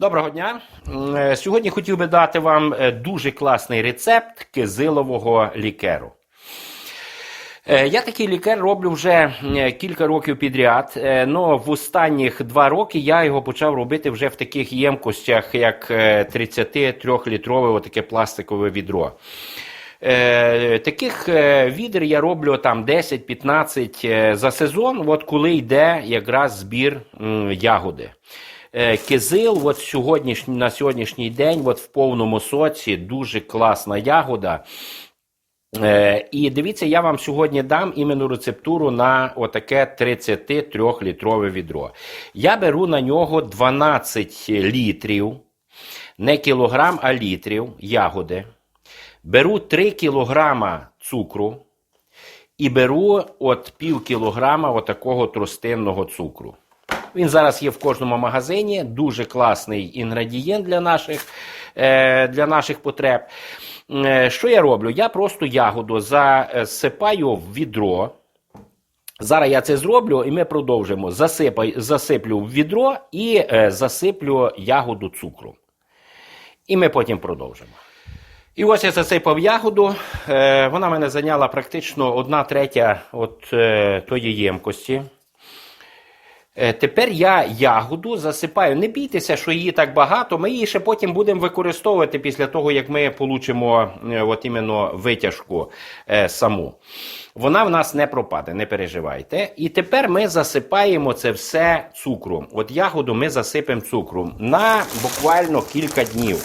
Доброго дня. Е, Сьогодні хотів би дати вам е, дуже класний рецепт кизилового лікеру. Е, Я такий лікер роблю вже кілька років підряд. але в останніх два роки я його почав робити вже в таких ємкостях, як 33-літрове отаке пластикове відро. Таких відер я роблю там 10-15 е, за сезон, от коли йде якраз збір ягоди. Е, Кизил от сьогоднішній, на сьогоднішній день от в повному соці дуже класна ягода. Е, і дивіться, я вам сьогодні дам іменно рецептуру на отаке 33-літрове відро. Я беру на нього 12 літрів, не кілограм, а літрів ягоди. Беру 3 кілограма цукру і беру от пів кілограма отакого тростинного цукру. Він зараз є в кожному магазині, дуже класний інгредієнт для наших, е, для наших потреб. Е, Що я роблю? Я просто ягоду засипаю в відро. Зараз я це зроблю, і ми продовжимо. Засипай, засиплю в відро і е, засиплю ягоду цукру. І ми потім продовжимо. І ось я засипав ягоду. Вона мене зайняла практично одна третя от тої ємкості. Е, Тепер я ягоду засипаю. Не бійтеся, що її так багато. Ми її ще потім будемо використовувати після того, як ми получимо е, от іменно витяжку е, саму. Вона в нас не пропаде, не переживайте. І тепер ми засипаємо це все цукром. От ягоду ми засипемо цукром на буквально кілька днів.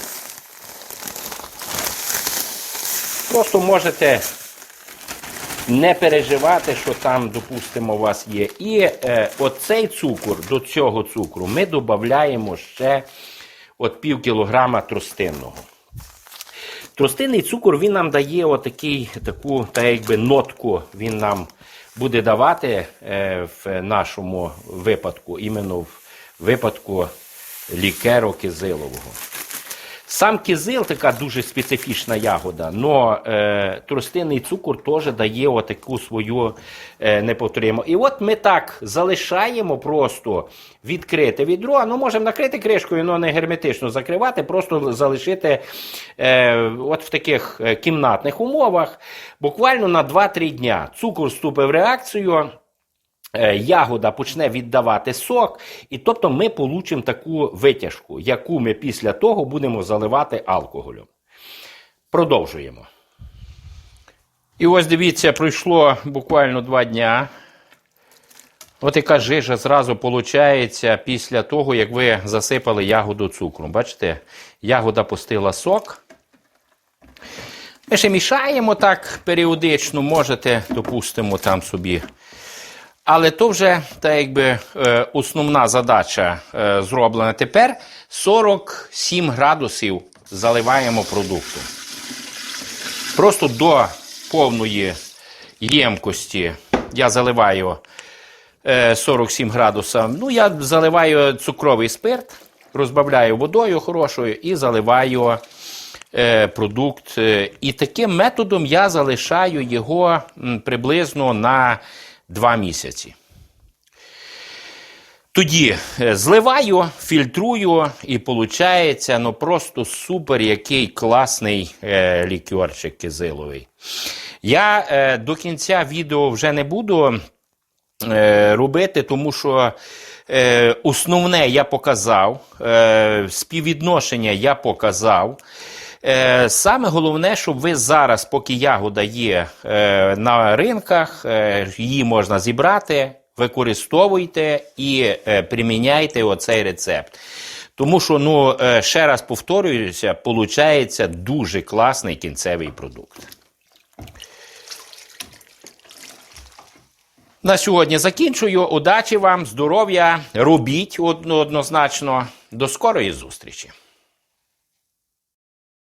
Просто можете не переживати, що там, допустимо, у вас є. І е, оцей цукор до цього цукру ми додаємо ще от пів кілограма тростинного. Тростинний цукор він нам дає отакий, таку та якби нотку, він нам буде давати е, в нашому випадку, іменно в випадку лікеру кизилового. Сам кизил така дуже специфічна ягода, але е, тростинний цукор теж дає отаку свою е, непотриму. І от ми так залишаємо просто відкрите відро. Ну, можемо накрити кришкою, але не герметично закривати, просто залишити е, от в таких е, кімнатних умовах буквально на 2-3 дня. Цукор вступить в реакцію. Е, ягода почне віддавати сок, і тобто ми получимо таку витяжку, яку ми після того будемо заливати алкоголем. Продовжуємо. І ось дивіться, пройшло буквально два дня. От яка жижа зразу виходить після того, як ви засипали ягоду цукром. Бачите, ягода пустила сок. Ми ще мішаємо так періодично, можете, допустимо, там собі але то вже так якби е, основна задача е, зроблена. Тепер 47 градусів заливаємо продукту. Просто до повної ємкості я заливаю е, 47 градусів. Ну, я заливаю цукровий спирт, розбавляю водою хорошою і заливаю е, продукт. Е, І таким методом я залишаю його приблизно на 2 місяці. Тоді е, зливаю, фільтрую, і виходить ну просто супер, який класний е, лікерчик кизиловий. Я е, до кінця відео вже не буду е, робити, тому що е, основне я показав, е, співвідношення я показав. Е, Саме головне, щоб ви зараз, поки ягода є е, на ринках, е, її можна зібрати, використовуйте і приміняйте оцей рецепт. Тому що, ну, ще раз повторююся, виходить дуже класний кінцевий продукт. На сьогодні закінчую. Удачі вам, здоров'я, робіть одно- однозначно. До скорої зустрічі!